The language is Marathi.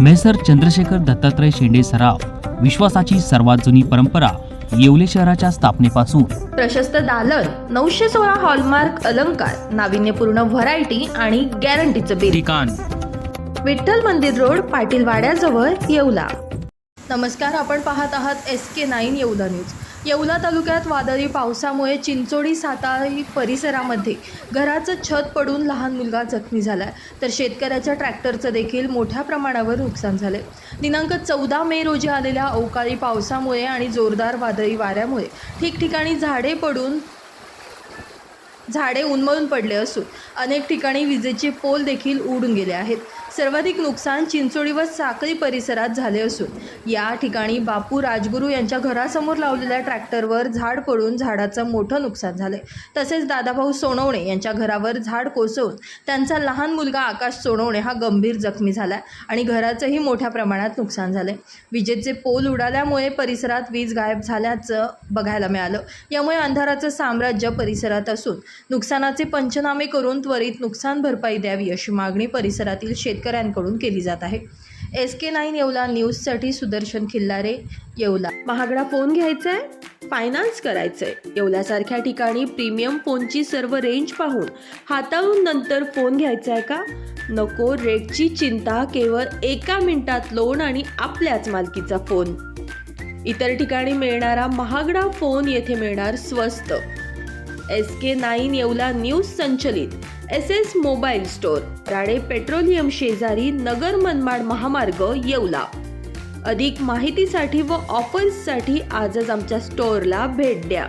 मेसर चंद्रशेखर दत्तात्रय शेंडे सराव विश्वासाची सर्वात जुनी परंपरा येवले शहराच्या स्थापनेपासून. प्रशस्त दालन नऊशे सोळा हॉलमार्क अलंकार नाविन्यपूर्ण व्हरायटी आणि गॅरंटीचं बिल ठिकाण. विठ्ठल मंदिर रोड पाटील वाड्याजवळ येवला. नमस्कार आपण पाहत आहात S K nine Yeola news Yeola तालुक्यात वादळी पावसामुळे चिंचोडी सातारी परिसरामध्ये घराचं छत पडून लहान मुलगा जखमी झाला तर शेतकऱ्याच्या ट्रॅक्टरचं देखील मोठ्या प्रमाणावर नुकसान झालं दिनांक चौदा मे रोजी आलेल्या अवकाळी पावसामुळे आणि जोरदार वादळी वाऱ्यामुळे ठिकठिकाणी झाडे पडून झाडे उन्मळून पडले असून अनेक ठिकाणी विजेचे पोल देखील उडून गेले आहेत. सर्वाधिक नुकसान चिंचोळी व साखळी परिसरात झाले असून या ठिकाणी बापू राजगुरू यांच्या घरासमोर लावलेल्या ट्रॅक्टरवर झाड पडून झाडाचं मोठं नुकसान झाले तसेच दादाभाऊ सोनवणे यांच्या घरावर झाड कोसळून त्यांचा लहान मुलगा आकाश सोनवणे हा गंभीर जखमी झाला आणि घराचंही मोठ्या प्रमाणात नुकसान झाले विजेचे पोल उडाल्यामुळे परिसरात वीज गायब झाल्याचं बघायला मिळालं. यामुळे अंधाराचं साम्राज्य परिसरात असून नुकसानाचे पंचनामे करून त्वरित नुकसान भरपाई द्यावी अशी मागणी परिसरातील शेतकऱ्यांकडून केली जात आहे. एस के नाईन येवला न्यूजसाठी सुदर्शन खिल्लारे येवला. महागडा फोन घ्यायचा आहे फायनान्स करायचंय. येवल्यासारख्या ठिकाणी प्रीमियम फोनची सर्व रेंज पाहून हाताळून नंतर फोन घ्यायचा आहे का? नको रेटची चिंता केवळ एका मिनिटात लोन आणि आपल्याच मालकीचा फोन इतर ठिकाणी मिळणारा महागडा फोन येथे मिळणार स्वस्त. S K nine Yeola news संचलित. S S mobile store Rane petroleum शेजारी नगर मनमाड महामार्ग येवला. अधिक माहितीसाठी व ऑफर्ससाठी आजच आमच्या स्टोअरला भेट द्या.